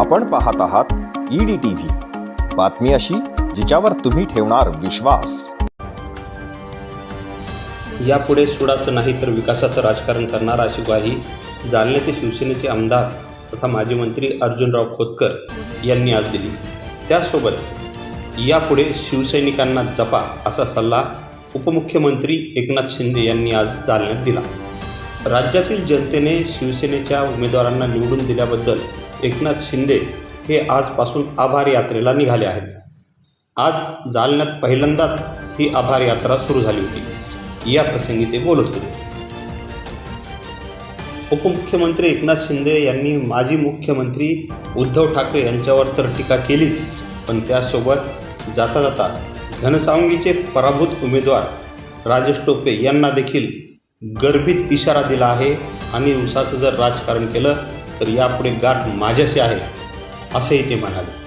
आपण पाहत आहात ईडी टी व्ही बातमी अशी जिच्यावर तुम्ही ठेवणार विश्वास. यापुढे सुडाचं नाही तर विकासाचं राजकारण करणार अशी ग्वाही जालन्याचे शिवसेनेचे आमदार तथा माजी मंत्री अर्जुनराव खोतकर यांनी आज दिली. त्याचसोबत यापुढे शिवसैनिकांना जपा असा सल्ला उपमुख्यमंत्री एकनाथ शिंदे यांनी आज जालन्यात दिला. राज्यातील जनतेने शिवसेनेच्या उमेदवारांना निवडून दिल्याबद्दल एकनाथ शिंदे हे आजपासून आभार यात्रेला निघाले आहेत. आज जालन्यात पहिल्यांदाच ही आभार यात्रा सुरू झाली होती. या प्रसंगी ते बोलत होते. उपमुख्यमंत्री एकनाथ शिंदे यांनी माजी मुख्यमंत्री उद्धव ठाकरे यांच्यावर तर टीका केलीच पण त्यासोबत जाता जाता घनसावंगीचे पराभूत उमेदवार राजेश टोपे यांना देखील गर्भित इशारा दिला आहे आणि उसाचं जर राजकारण केलं तर यापुढे गाठ माझ्याशी आहे असेही ते म्हणाले.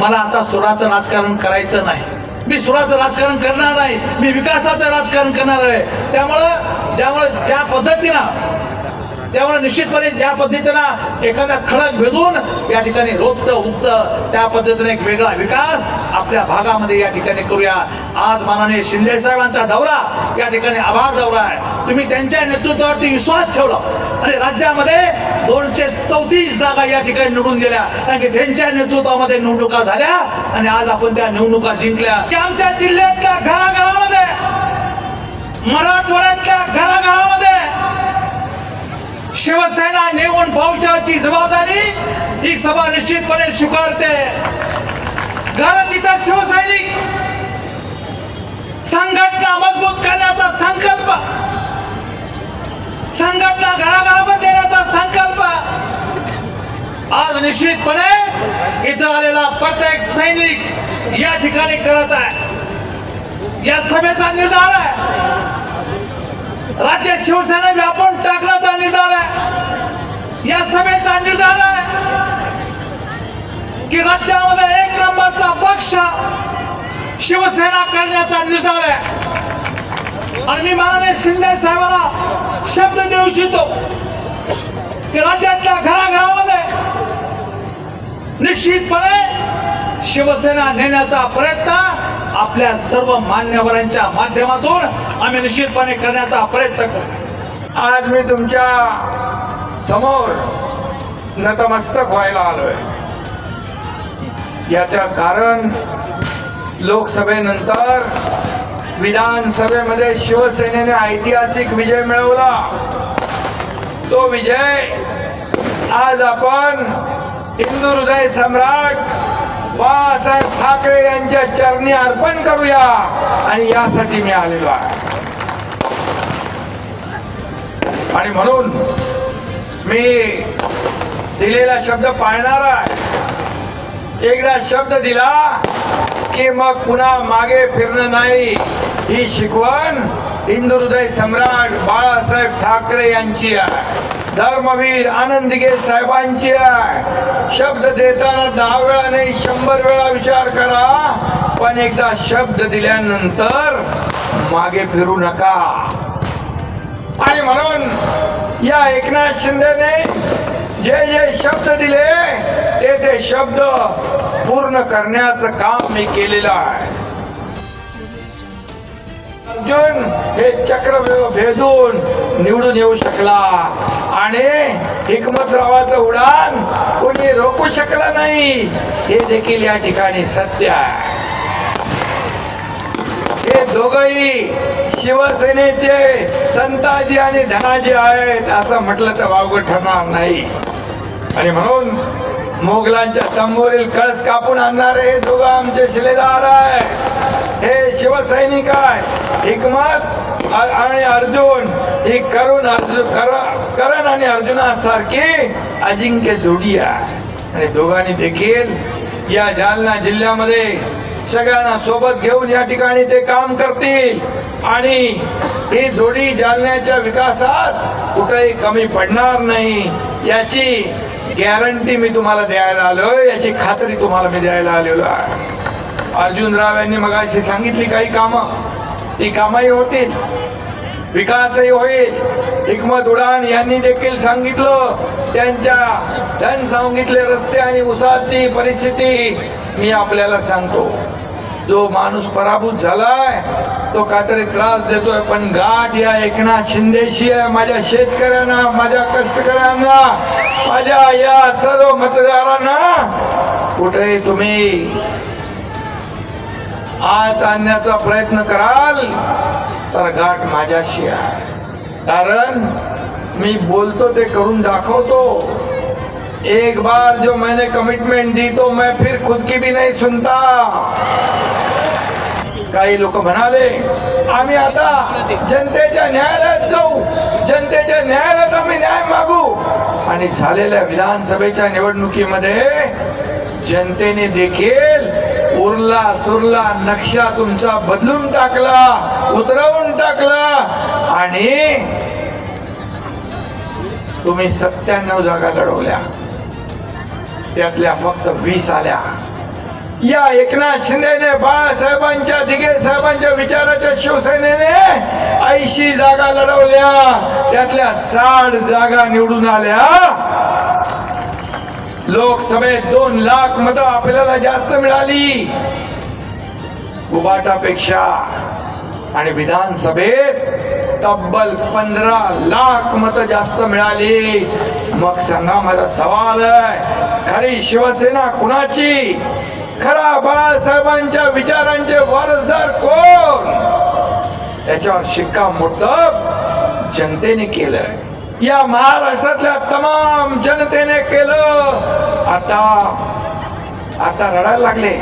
मला आता सुराचं राजकारण करायचं नाही. मी सुराचं राजकारण करणार नाही मी विकासाचं राजकारण करणार आहे. त्यामुळं ज्यामुळे ज्या पद्धतीनं त्यामुळे निश्चितपणे ज्या पद्धतीनं एखादा खडक भेदून या ठिकाणी रोपत उगत त्या पद्धतीने एक वेगळा विकास आपल्या भागामध्ये या ठिकाणी करूया. आज माननीय शिंदे साहेबांचा दौरा या ठिकाणी आभार दौरा आहे. तुम्ही त्यांच्या नेतृत्वावरती विश्वास ठेवला. आणि राज्यामध्ये दोनशे चौतीस जागा या ठिकाणी निवडून गेल्या. कारण की त्यांच्या नेतृत्वामध्ये निवडणुका झाल्या आणि आज आपण त्या निवडणुका जिंकल्या. की आमच्या जिल्ह्यातल्या घराघरामध्ये मराठवाड्यातल्या घराघरामध्ये शिवसेना नेमून पोहोचण्याची जबाबदारी ही सभा निश्चितपणे स्वीकारते. कारण तिथं शिवसैनिक संघटना मजबूत करण्याचा संकल्प संघटना घराघरापर्यंत देण्याचा संकल्प. आज निश्चितपणे इथं आलेला प्रत्येक सैनिक या ठिकाणी करत आहे. या सभेचा निर्धार आहे. राज्य शिवसेना व्यापून टाकण्याचा निर्धार आहे. या सभेचा निर्धार आहे की राज्यामध्ये एक नंबरचा पक्ष शिवसेना करण्याचा निर्धार आहे. आणि महाराज शिंदे साहेबाला शब्द देऊ इच्छितो की राज्यातल्या घराघरामध्ये निश्चितपणे शिवसेना नेण्याचा प्रयत्न आपल्या सर्व मान्यवरांच्या माध्यमातून आम्ही निश्चितपणे करण्याचा प्रयत्न करू. आज मी तुमच्यासमोर नतमस्तक व्हायला आलोय. याचं कारण लोकसभेनंतर विधानसभेमध्ये शिवसेनेने ऐतिहासिक विजय मिळवला. तो विजय आज आपण हिंदू हृदय सम्राट बाळासाहेब ठाकरे यांच्या चरणी अर्पण करूया आणि यासाठी मी आलेलो आहे. आणि म्हणून मी दिलेला शब्द पाळणार आहे. एकदा शब्द दिला की मग पुन्हा मागे फिरणं नाही. ही शिकवण हिंदू हृदय सम्राट बाळासाहेब ठाकरे यांची आहे. धर्मवीर आनंदगे साहेबांची आहे. शब्द देताना दहा वेळा नाही शंभर वेळा विचार करा. पण एकदा शब्द दिल्यानंतर मागे फिरू नका. आणि म्हणून या एकनाथ शिंदेने जे जे शब्द दिले ते ते शब्द पूर्ण करण्याचं काम मी केलेलं आहे. अर्जुन हे चक्र भेदून निवडून येऊ शकला. आणि हिकमतरावाचं उडान कोणी रोखू शकलं नाही. हे देखील या ठिकाणी सत्य आहे. हे दोघही शिवसेनेचे संताजी आणि धनाजी आहेत असं म्हटलं तर वावगं ठरणार नाही. आणि म्हणून मोगलांच्या तंबोरील कळस कापून आणणारे हे दोघं आमचे शिलेदार आहे हे शिवसैनिक हिकमत आणि अर्जुन. ही करून अर्जुन करण आणि अर्जुनासारखी अजिंक्य जोडी आहे. आणि दोघांनी देखील या जालना जिल्ह्यामध्ये सगळ्यांना सोबत घेऊन या ठिकाणी ते काम करतील. आणि ही जोडी जालन्याच्या विकासात कुठेही कमी पडणार नाही. याची गॅरंटी मी तुम्हाला द्यायला आलोय. याची खात्री तुम्हाला मी द्यायला आलेलो आहे. अर्जुनराव यांनी मगाशी सांगितली काही कामं. ती कामही होतील विकासही होईल. हिकमत उडान यांनी देखील सांगितलं. त्यांच्या धन सांगितले रस्ते आणि उसाची परिस्थिती मी आपल्याला सांगतो. जो माणूस पराभूत झालाय तो काहीतरी त्रास देतोय पण गाठ या एकनाथ शिंदेशी आहे. माझ्या शेतकऱ्यांना माझ्या कष्टकऱ्यांना माझ्या या सर्व मतदारांना कुठेही तुम्ही आज आणण्याचा प्रयत्न कराल तर गाठ माझ्याशी आहे. कारण मी बोलतो ते करून दाखवतो. एक बार जो मैंने कमिटमेंट दी तो मैं फिर खुद की भी नहीं सुनता. काही लोक म्हणाले आम्ही आता जनतेच्या न्यायालयात जाऊ. जनतेच्या न्यायालयात आम्ही न्याय मागू. आणि झालेल्या विधानसभेच्या निवडणुकीमध्ये जनतेने देखील उरला सुरला नक्षा तुमचा बदलून टाकला उतरवून टाकला. आणि तुम्ही सत्त्याण्णव जागा लढवल्या. त्यातल्या फक्त वीस आल्या. या एकनाथ शिंदेने बाळासाहेबांच्या दिगे साहेबांच्या विचाराच्या शिवसेनेने ऐंशी जागा लढवल्या. त्यातल्या साठ जागा निवडून आल्या. लोकसभेत दोन लाख मतं आपल्याला जास्त मिळाली. उबाटापेक्षा आणि विधानसभेत तब्बल पंधरा लाख मतं जास्त मिळाली. मग सांगा माझा सवाल आहे खरी शिवसेना कुणाची? खरा बाळासाहेबांच्या विचारांचे वारसदार कोण? याच्यावर शिक्कामोर्तब जनतेने केलंय. या महाराष्ट्रातल्या तमाम जनतेने केलं. आता आता रडायला लागले.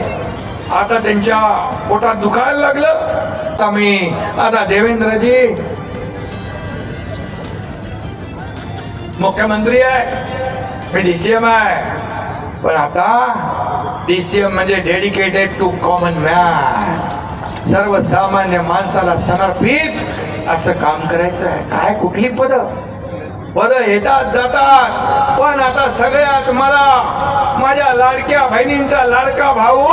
आता त्यांच्या पोटात दुखायला लागलं. आता मी आता देवेंद्रजी. मुख्यमंत्री आहे. मी डीसीएम आहे. पण आता डीसीएम म्हणजे डेडिकेटेड टू कॉमन मॅन सर्वसामान्य माणसाला समर्पित असं काम करायचं आहे. काय कुठली पद? बरं येतात जातात. पण आता सगळ्यात मला माझ्या लाडक्या बहिणींचा लाडका भाऊ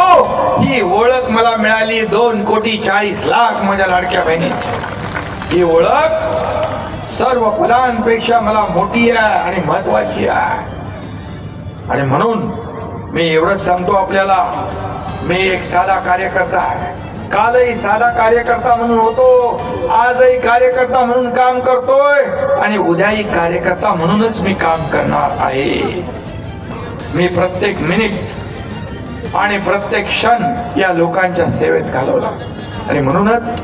ही ओळख मला मिळाली दोन कोटी चाळीस लाख माझ्या लाडक्या बहिणींची. ही ओळख सर्व पदांपेक्षा मला मोठी आहे आणि महत्वाची आहे. आणि म्हणून मी एवढंच सांगतो आपल्याला मी एक साधा कार्यकर्ता आहे. कालही साधा कार्यकर्ता म्हणून होतो आजही कार्यकर्ता म्हणून काम करतोय आणि उद्याही कार्यकर्ता म्हणूनच मी काम करणार आहे. मी प्रत्येक मिनिट आणि प्रत्येक क्षण या लोकांच्या सेवेत घालवला. आणि म्हणूनच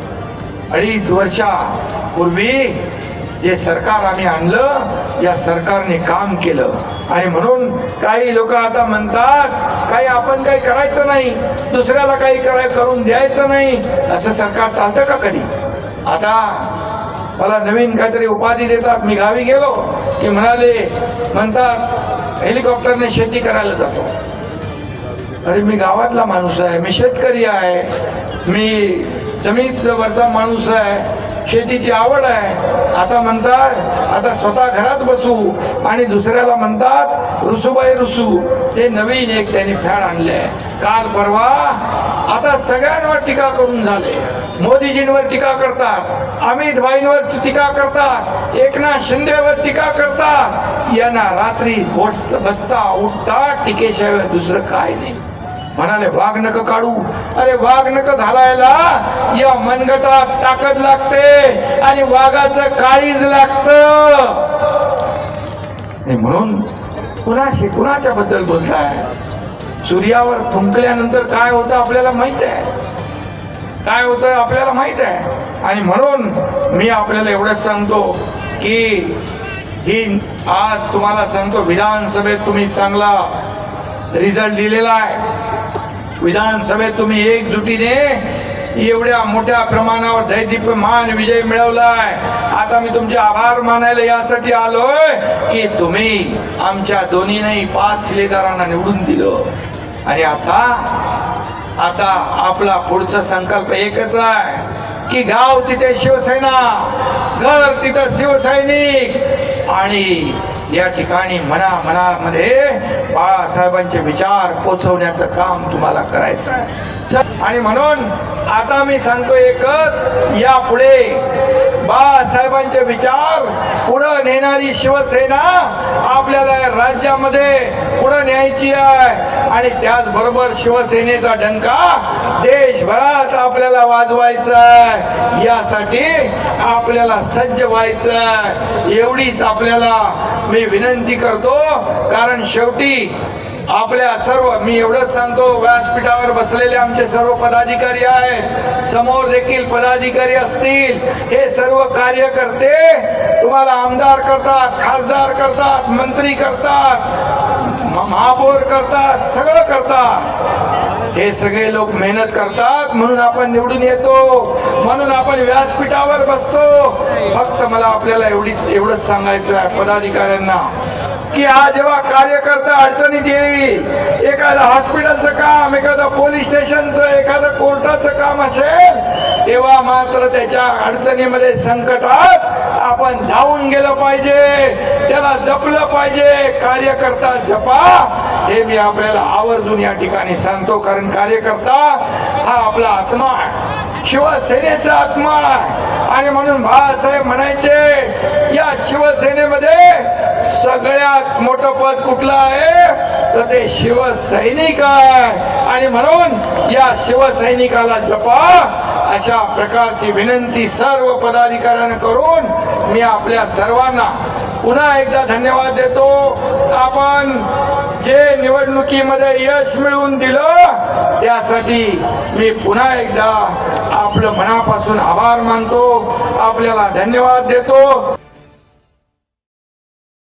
अडीच वर्षापूर्वी जे सरकार आम्ही आणलं या सरकारने काम केलं. आणि म्हणून काही लोक आता म्हणतात काही आपण काही करायचं नाही दुसऱ्याला काही कराय करून द्यायचं नाही. असं सरकार चालतं का कधी? आता मला नवीन काहीतरी उपाधी देतात. मी गावी गेलो की म्हणाले म्हणतात हेलिकॉप्टरने शेती करायला जातो. अरे मी गावातला माणूस आहे मी शेतकरी आहे मी जमीनवरचा माणूस आहे. शेतीची आवड आहे. आता म्हणतात आता स्वतः घरात बसू आणि दुसऱ्याला म्हणतात रुसूबाई रुसू. ते नवीन एक त्यांनी फॅड आणले काल परवा आता सगळ्यांवर टीका करून झाले. मोदीजींवर टीका करतात अमित भाईंवर टीका करतात एकनाथ शिंदेवर टीका करतात. यांना रात्री बसता उठता टीकेशिवाय दुसरं काय नाही. म्हणाले वाघ नक काढू. अरे वाघ नक घालायला. या मनगटात ताकद लागते आणि वाघाचं काळीज लागत. म्हणून कुणाशी कुणाच्या बद्दल बोलताय? सूर्यावर थुंकल्यानंतर काय होतं आपल्याला माहीत आहे. काय होतं आपल्याला माहीत आहे. आणि म्हणून मी आपल्याला एवढंच सांगतो की ही आज तुम्हाला सांगतो विधानसभेत तुम्ही चांगला रिझल्ट दिलेला आहे. विधानसभेत तुम्ही एकजुटीने एवढ्या मोठ्या प्रमाणावर दैदीप्यमान विजय मिळवलाय. आता मी तुमचे आभार मानायला यासाठी आलोय की तुम्ही आमच्या दोन्हीही पाच शिलेदारांना निवडून दिलं. आणि आता आता आपला पुढचा संकल्प एकच आहे की गाव तिथे शिवसेना घर तिथं शिवसैनिक आणि या ठिकाणी मना मनामध्ये बाळासाहेबांचे विचार पोचवण्याचं काम तुम्हाला करायचं आहे. आणि म्हणून आता मी सांगतो एकच यापुढे बाळासाहेबांचे विचार पुढं नेणारी शिवसेना आपल्याला राज्यामध्ये पुढं न्यायची आहे. आणि त्याचबरोबर शिवसेनेचा डंका देशभरात आपल्याला वाजवायचा आहे. यासाठी आपल्याला सज्ज व्हायचं आहे. एवढीच आपल्याला मी विनंती करतो कारण शेवटी आपल्या सर्व मी एवढंच सांगतो व्यासपीठावर बसलेले आमचे सर्व पदाधिकारी आहेत. समोर देखील पदाधिकारी असतील. हे सर्व कार्यकर्ते तुम्हाला आमदार करतात खासदार करतात मंत्री करतात म- महापौर करतात सगळं करतात. हे सगळे लोक मेहनत करतात म्हणून आपण निवडून येतो. म्हणून आपण व्यासपीठावर बसतो. फक्त मला आपल्याला एवढीच एवढंच सांगायचं आहे पदाधिकाऱ्यांना की हा जेव्हा कार्यकर्ता अडचणीत येईल एखादं हॉस्पिटलचं काम एखादं पोलीस स्टेशनचं एखादं कोर्टाचं काम असेल तेव्हा मात्र त्याच्या अडचणीमध्ये संकटात आपण धावून गेलं पाहिजे. त्याला जपलं पाहिजे. कार्यकर्ता जपा. हे मी आपल्याला आवर्जून या ठिकाणी सांगतो कारण कार्यकर्ता हा आपला आत्मा आहे. शिवसेनेचा आत्मा आणि म्हणून बाळासाहेब म्हणायचे या शिवसेनेमध्ये सगळ्यात मोठं पद कुठलं आहे? तर ते शिवसैनिक आहे. आणि म्हणून या शिवसैनिकाला जपा अशा प्रकारची विनंती सर्व पदाधिकाऱ्यांना करून मी आपल्या सर्वांना पुन्हा एकदा धन्यवाद देतो. आपण जे निवडणुकीमध्ये यश मिळवून दिलं त्यासाठी मी पुन्हा एकदा आपलं मनापासून आभार मानतो. आपल्याला धन्यवाद देतो.